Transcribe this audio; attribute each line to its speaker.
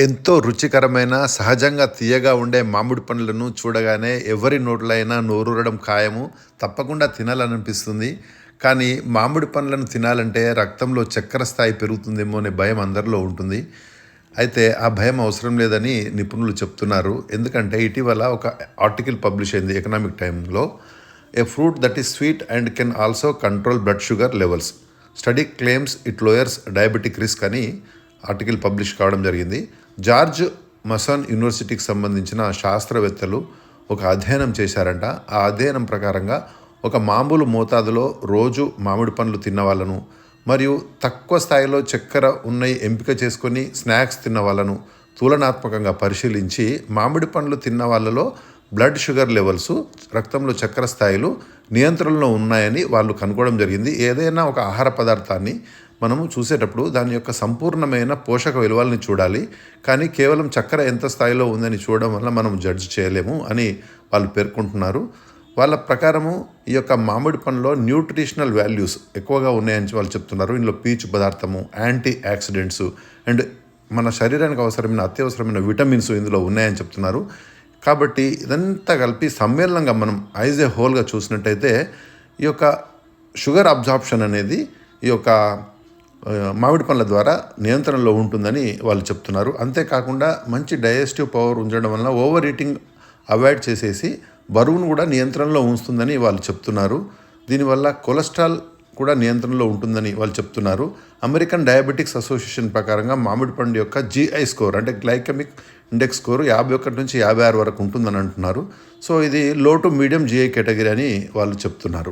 Speaker 1: ఎంతో రుచికరమైన సహజంగా తీయగా ఉండే మామిడి పండ్లను చూడగానే ఎవరి నోట్లైనా నోరూరడం ఖాయము తప్పకుండా తినాలనిపిస్తుంది. కానీ మామిడి పండ్లను తినాలంటే రక్తంలో చక్కెర స్థాయి పెరుగుతుందేమో అనే భయం అందరిలో ఉంటుంది. అయితే ఆ భయం అవసరం లేదని నిపుణులు చెప్తున్నారు. ఎందుకంటే ఇటీవల ఒక ఆర్టికల్ పబ్లిష్ అయింది ఎకనామిక్ టైంలో a fruit that is sweet and can also control blood sugar levels. Study claims it lowers diabetic risk అని ఆర్టికల్ పబ్లిష్ కావడం జరిగింది. జార్జ్ మసన్ యూనివర్సిటీకి సంబంధించిన శాస్త్రవేత్తలు ఒక అధ్యయనం చేశారంట. ఆ అధ్యయనం ప్రకారంగా ఒక మామూలు మోతాదులో రోజు మామిడి పండ్లు తిన్న వాళ్ళను మరియు తక్కువ స్థాయిలో చక్కెర ఉన్నాయి ఎంపిక చేసుకొని స్నాక్స్ తిన్న వాళ్ళను తులనాత్మకంగా పరిశీలించి మామిడి పండ్లు తిన్న వాళ్ళలో బ్లడ్ షుగర్ లెవెల్స్ రక్తంలో చక్కెర స్థాయిలు నియంత్రణలో ఉన్నాయని వాళ్ళు కనుక్కోవడం జరిగింది. ఏదైనా ఒక ఆహార పదార్థాన్ని మనము చూసేటప్పుడు దాని యొక్క సంపూర్ణమైన పోషక విలువల్ని చూడాలి. కానీ కేవలం చక్కెర ఎంత స్థాయిలో ఉందని చూడడం వల్ల మనం జడ్జ్ చేయలేము అని వాళ్ళు పేర్కొంటున్నారు. వాళ్ళ ప్రకారము ఈ యొక్క మామిడి పండులో న్యూట్రిషనల్ వాల్యూస్ ఎక్కువగా ఉన్నాయని వాళ్ళు చెప్తున్నారు. ఇందులో పీచు పదార్థము యాంటీ యాక్సిడెంట్స్ అండ్ మన శరీరానికి అవసరమైన అత్యవసరమైన విటమిన్స్ ఇందులో ఉన్నాయని చెప్తున్నారు. కాబట్టి ఇదంతా కలిపి సమ్మేళనంగా మనం ఐజ్ ఏ హోల్గా చూసినట్టయితే ఈ యొక్క షుగర్ అబ్జార్ప్షన్ అనేది ఈ యొక్క మామిడి పండ్ల ద్వారా నియంత్రణలో ఉంటుందని వాళ్ళు చెప్తున్నారు. అంతేకాకుండా మంచి డైజెస్టివ్ పవర్ ఉంచడం వలన ఓవర్ ఈటింగ్ అవాయిడ్ చేసేసి బరువును కూడా నియంత్రణలో ఉంచుతుందని వాళ్ళు చెప్తున్నారు. దీనివల్ల కొలెస్ట్రాల్ కూడా నియంత్రణలో ఉంటుందని వాళ్ళు చెప్తున్నారు. అమెరికన్ డయాబెటిక్స్ అసోసియేషన్ ప్రకారంగా మామిడి పండు యొక్క జీఐ స్కోర్ అంటే గ్లైకమిక్ ఇండెక్స్ స్కోర్ యాభై ఒకటి నుంచి యాభై ఆరు వరకు ఉంటుందని అంటున్నారు. సో ఇది లో టు మీడియం జీఐ కేటగిరీ అని వాళ్ళు చెప్తున్నారు.